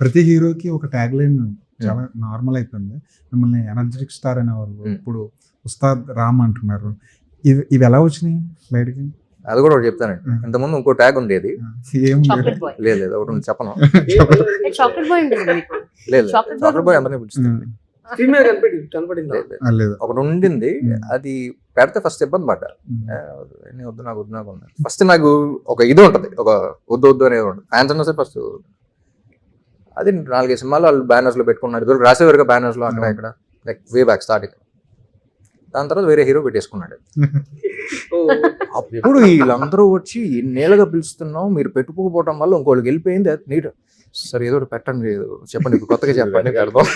ప్రతి హీరోకి ఒక ట్యాగ్ లైన్ చాలా నార్మల్ అయిపోయింది. మిమ్మల్ని ఎనర్జెటిక్ స్టార్ అనేవాళ్ళు Hmm. ఇప్పుడు ఉస్తాద్ రామ్ అంటున్నారు. ఇవి ఇవి ఎలా వచ్చినాయి బయటికి? అది కూడా ఒకటి చెప్తానండి. Hmm. ఇంతకుముందు ఇంకో ట్యాగ్ ఉండేది. ఏం చాక్లెట్ బాయ్ లేదు లేదు ఒకటి ఉంది చెప్పను. లేదు చాక్లెట్ బాయ్ అందరినీ పిలుస్తుంది ఒకటి ఉండింది. Hmm. అది పెడితే ఫస్ట్ ఇబ్బంది పడ్డా Hmm. వద్దు నాకు వద్దు నాకు ఫస్ట్ నాకు ఒక ఇది ఉంటుంది. ఒక వద్దు వద్దు అనేది ఉంటుంది. ఫ్యాన్స్ అన్నా సరే ఫస్ట్ అది నాలుగైదు సినిమాలు వాళ్ళు బ్యానర్స్లో పెట్టుకున్నారు. ఇద్దరు రాసేవారుగా బ్యానర్స్లో అక్కడ ఇక్కడ లైక్ వే బ్యాక్ స్టార్టింగ్ దాని తర్వాత వేరే హీరో పెట్టేసుకున్నాడు. అప్పుడు వీళ్ళందరూ వచ్చి ఎన్నేళ్ళగా పిలుస్తున్నాం మీరు పెట్టుకోకపోవడం వల్ల ఇంకోళ్ళకి వెళ్ళిపోయింది. అది నీట్ సరే ఏదో ఒకటి పెట్టండి చెప్పండి ఇప్పుడు కొత్తగా చెప్పండి. పెడదాం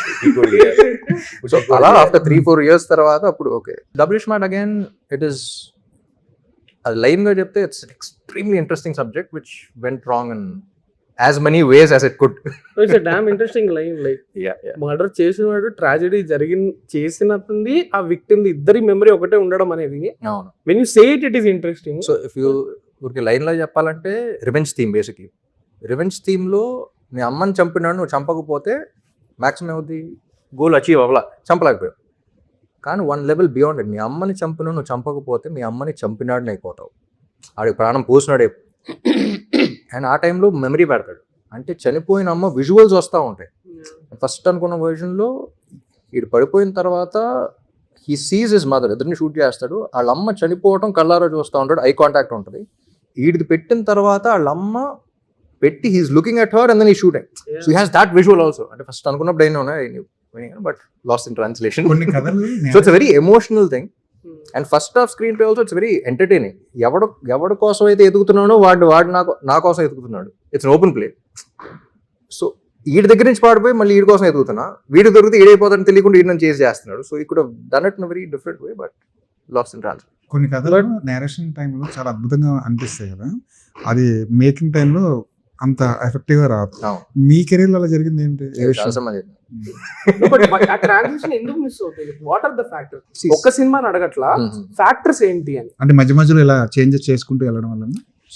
సో అలా ఆఫ్టర్ త్రీ ఫోర్ ఇయర్స్ తర్వాత అప్పుడు okay W smart again it is అది లైన్గా చెప్తే it's extremely interesting subject which went wrong and as many ways as it could it's damn interesting line like murder చేసినవాడు tragedy జరిగిన చేసినది ఆ victim ఇద్దరి మెమరీ ఒకటే ఉండడం అనేది. When you say it it is interesting so if you ఊరికి లైన్లో చెప్పాలంటే రివెంజ్ థీమ్ బేసిక్లీ రివెంజ్ థీమ్లో నీ అమ్మని చంపినాడు నువ్వు చంపకపోతే మ్యాక్సిమం అవుద్ది గోల్ అచీవ్ అవ్వాల. చంపలేకపోయావు. కానీ వన్ లెవెల్ బియాండ్ నీ అమ్మని చంపిన నువ్వు చంపకపోతే మీ అమ్మని చంపినాడు అయిపోతావు. ఆడికి ప్రాణం పోసినాడే. అండ్ ఆ టైంలో మెమరీ పెడతాడు. అంటే చనిపోయిన అమ్మ విజువల్స్ వస్తూ ఉంటాయి. ఫస్ట్ అనుకున్న versionలో వీడు పడిపోయిన తర్వాత హీ సీజ్ హిస్ మదర్ ఇద్దరిని షూట్ చేస్తాడు. వాళ్ళ అమ్మ చనిపోవటం కళ్ళారా చూస్తూ ఉంటాడు. ఐ కాంటాక్ట్ ఉంటుంది. వీడిది పెట్టిన తర్వాత వాళ్ళ అమ్మ పెట్టి he's looking at her and then ఈ shooting so has that visual also అంటే ఫస్ట్ అనుకున్నప్పుడు అయినా ఉన్నాయి but lost in translation so it's very emotional thing and first of screenplay also it's very entertaining ఎవడు ఎవడి కోసం అయితే ఎదుగుతున్నానో వాడు వాడు నాకు నా కోసం ఎదుగుతున్నాడు. ఇట్స్ ఓపెన్ ప్లే సో వీడి దగ్గర నుంచి పాడిపోయి మళ్ళీ వీడి కోసం ఎదుగుతున్నా. వీడి దొరికితే ఈడైపోతాడని తెలియకుండా వీడి నుంచి చేసి చేస్తున్నాడు. సో ఇక్కడ done it very different way but lost in trans కొన్ని కథలు నేరేషన్ టైంలో చాలా అద్భుతంగా అనిపిస్తాయి కదా. అది మేకింగ్ టైంలో అంత ఎఫెక్టివ్గా రాదు. మీ కెరీర్ అలా జరిగింది ఏంటి? ఏ చాలా విషయం? మంది ఆ ట్రాన్సిషన్ ఎందుకు మిస్ అవుతుంది? వాట్ ఆర్ ద ఫ్యాక్టర్స్ ఒక్క సినిమాని అడగట్లా ఫ్యాక్టర్స్ ఏంటి అని. అంటే మధ్య మధ్యలో ఇలా చేంజెస్ చేసుకుంటూ వెళ్ళడం వల్ల?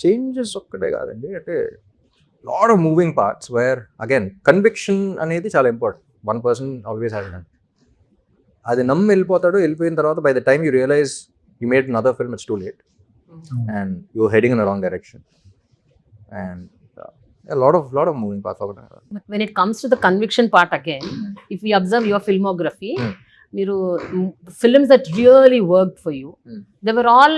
చేంజెస్ ఒక్కటే కాదండి. అంటే lot of moving parts where again conviction అనేది చాలా important one person always and అది నమ్మి వెళ్ళిపోతాడు వెళ్ళిపోయిన తర్వాత by the time you realise you made other film it's too late and you heading in wrong direction and a lot of lot of moving parts but when it comes to the conviction part again hmm. if we observe your filmography hmm. miru films that really worked for you hmm. they were all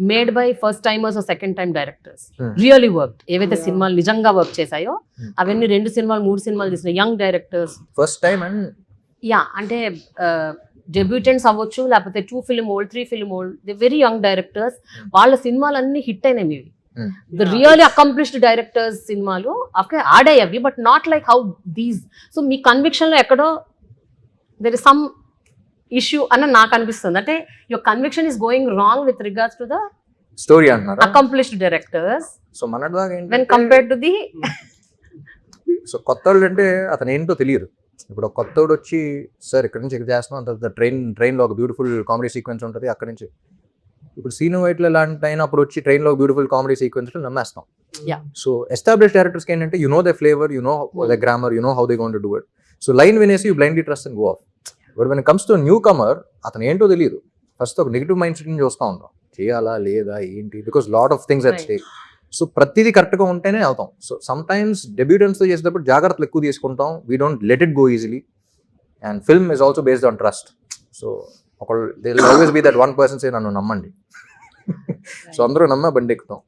made by first timers uh second time directors really work ఏవైతే సినిమాలు నిజంగా work చేశాయో అవన్నీ రెండు సినిమాలు మూడు సినిమాలు తీసిన young directors first time and yeah అంటే డెబ్యూటెంట్స్ అవ్వచ్చు లేకపోతే two film old three film old the very young directors వాళ్ళ సినిమాలు అన్ని హిట్ అయినాయి మీవి. ద రియల్లీ అకంప్లిష్డ్ డైరెక్టర్స్ సినిమాలు అక్కడ ఆడాయి అవి but not like how these so మీ కన్విక్షన్లో ఎక్కడో దెర్ ఇస్ సమ్ ఇష్యూ అని నాకు అనిపిస్తుంది. అంటే your conviction is going wrong with regards to the story అంటున్నారా? అకంప్లిష్డ్ డైరెక్టర్స్ సో వెన్ ఏంటంటే కంపేర్ టు ది సో కొత్త వాళ్ళు అంటే అతను ఏంటో తెలియదు. ఇప్పుడు కొత్తోడు వచ్చి సార్ ఇక్కడ నుంచి ఇక్కడ చేస్తున్నాం. అంత ట్రైన్ ట్రైన్లో ఒక బ్యూటిఫుల్ కామెడీ సీక్వెన్స్ ఉంటుంది అక్కడ నుంచి ఇప్పుడు సీను వైట్లో లాంటి అయినప్పుడు వచ్చి ట్రైన్లో బ్యూటిఫుల్ కామెడీ సీక్వెన్స్ నమ్మేస్తాం. సో ఎస్టాబ్లిష్ డైరెక్టర్స్కి ఏంటంటే you know the flavour you know the grammar you know how they gonna do it so line వినేసి you blindly trust and go off but when comes to newcomer అతను ఏంటో తెలియదు. First ఒక negative mind set నుంచి చూస్తూ ఉంటాం. చేయాలా లేదా ఏంటి? Because lot of things at. Stake so ప్రతిదీ కరెక్ట్గా ఉంటేనే అవుతాం సో సమ్ టైమ్స్ డెబ్యూటెంట్స్తో చేసేటప్పుడు జాగ్రత్తలు ఎక్కువ తీసుకుంటాం. We don't let it go easily and film is also based on trust so ఒకళ్ళు they always be that one persons నన్ను నమ్మండి. సో అందరూ నమ్మ బండి ఎక్కుతాం.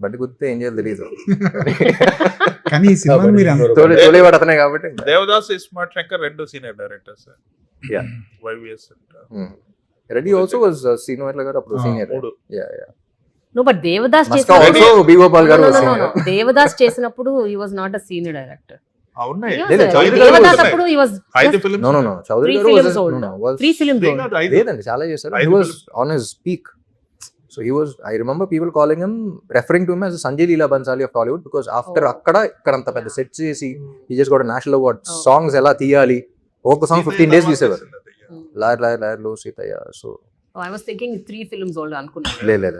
బండి కుదితే ఏం చేయాలి తెలియదు కానీ ఈ సినిమా మీరు ఎంత- తోలే తోలేవాడు అతనే కాబట్టి. దేవదాస్ ఇస్మార్ట్ శంకర్ రెండు senior directors. Yeah. YVS ready also was Seenu Vaitla garu అప్పుడు సీనియర్ నో బట్ దేవదాస్ చేసినప్పుడు. దేవదాస్ చేసినప్పుడు he was not a senior director లేదండి చాలా చేశారు. He on his peak so he was I remember people calling him referring to him as Sanjay Leela Bhansali of Tollywood because after. అక్కడ ఇక్కడ అంత పెద్ద set చేసి ఈ జస్ట్ కూడా నేషనల్ అవార్డ్. సాంగ్స్ ఎలా తీయాలి? ఒక్క సాంగ్ ఫిఫ్టీన్ డేస్ తీసేవారు. Hmm. లాయర్ లాయర్ లాయర్లు Seethayya so I was thinking three films old అనుకున్నాను. లేదు లేదు